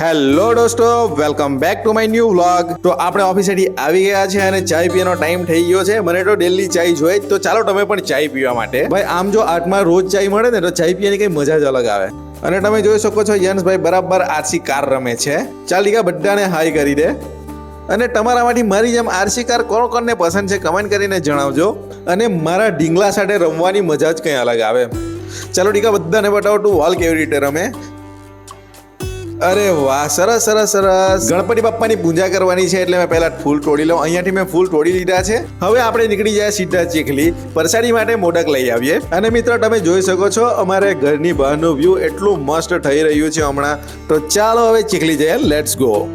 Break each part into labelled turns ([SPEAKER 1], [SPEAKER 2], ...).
[SPEAKER 1] Hello દોસ્તો, welcome back to my new vlog. તો આપણે ઓફિસેથી આવી ગયા છે અને ચાય પીવાનો ટાઈમ થઈ ગયો છે. મને તો ડેલી ચાય જોઈએ તો ચાલો તમે પણ ચાય પીવા માટે. ભાઈ, આમ જો આઠમાં રોજ ચાય મળે ને, તો ચાય પીવાની કઈ મજા જ અલગ આવે. અને તમે જોઈ શકો છો, યંશભાઈ બરાબર આરસી કાર રમે છે. ચાલ દીકા, બધાને હાઈ કરી દે. અને તમારામાંથી મારી જેમ આરસી કાર કોણ કોણને પસંદ છે કમેન્ટ કરીને જણાવજો. અને મારા ઢીંગલા સાથે રમવાની મજા જ કંઈ અલગ આવે. ચાલો ટીકા બધાને બતાવો, તું વોલ કેવી રીતે રમે? અરે વાહ, સરસ સરસ સરસ. ગણપતિ બાપ્પાની પૂજા કરવાની છે એટલે મેં પહેલા ફૂલ તોડી લઉં. અહીંયાથી મેં ફૂલ તોડી લીધા છે. હવે આપણે નીકળી જાય સીધા ચીખલી પરસાડી માટે મોડક લઈ આવીએ. અને મિત્રો, તમે જોઈ શકો છો, અમારે ઘરની બહારનું વ્યૂ એટલું મસ્ત થઈ રહ્યું છે હમણાં. તો ચાલો હવે ચીખલી જઈએ. લેટ્સ ગો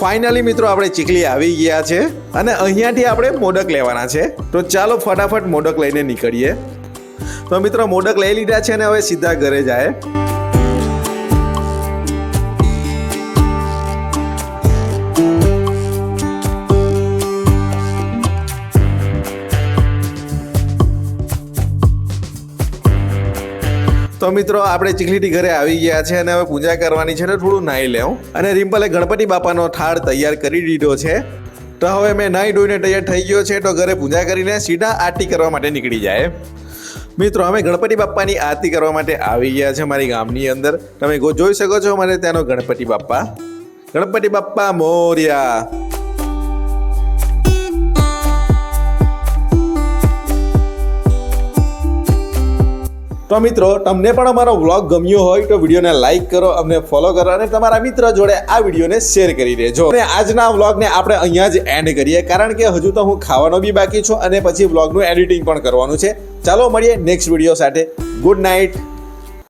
[SPEAKER 1] ફાઇનલી મિત્રો આપણે ચીખલી આવી ગયા છે અને અહીંયાથી આપણે મોડક લેવાના છે. તો ચાલો ફટાફટ મોડક લઈને નીકળીએ. તો મિત્રો મોડક લઈ લીધા છે અને હવે સીધા ઘરે જાય. તો મિત્રો, આપણે ચીખલીટી ઘરે આવી ગયા છે અને હવે પૂજા કરવાની છે ને થોડું નાહી લેવું. અને રિમ્પલે ગણપતિ બાપાનો થાળ તૈયાર કરી દીધો છે. તો હવે મેં નાહી ધોઈને તૈયાર થઈ ગયો છે તો ઘરે પૂજા કરીને સીધા આરતી કરવા માટે નીકળી જાય. મિત્રો, અમે ગણપતિ બાપ્પાની આરતી કરવા માટે આવી ગયા છે મારી ગામની અંદર. તમે જોઈ શકો છો મને ત્યાંનો ગણપતિ બાપ્પા ગણપતિ બાપ્પા મોર્યા. તો મિત્રો, તમને પણ અમારો વ્લોગ ગમ્યો હોય તો વિડીયોને લાઈક કરો અમને ફોલો કરો અને તમારા મિત્ર જોડે આ વિડીયોને શેર કરી દેજો. અને આજના વ્લોગને આપણે અહીંયા જ એન્ડ કરીએ, કારણ કે હજુ તો હું ખાવાનો બી બાકી છું અને પછી વ્લોગનું એડિટિંગ પણ કરવાનું છે. ચાલો મળીએ નેક્સ્ટ વીડિયો સાથે. Good night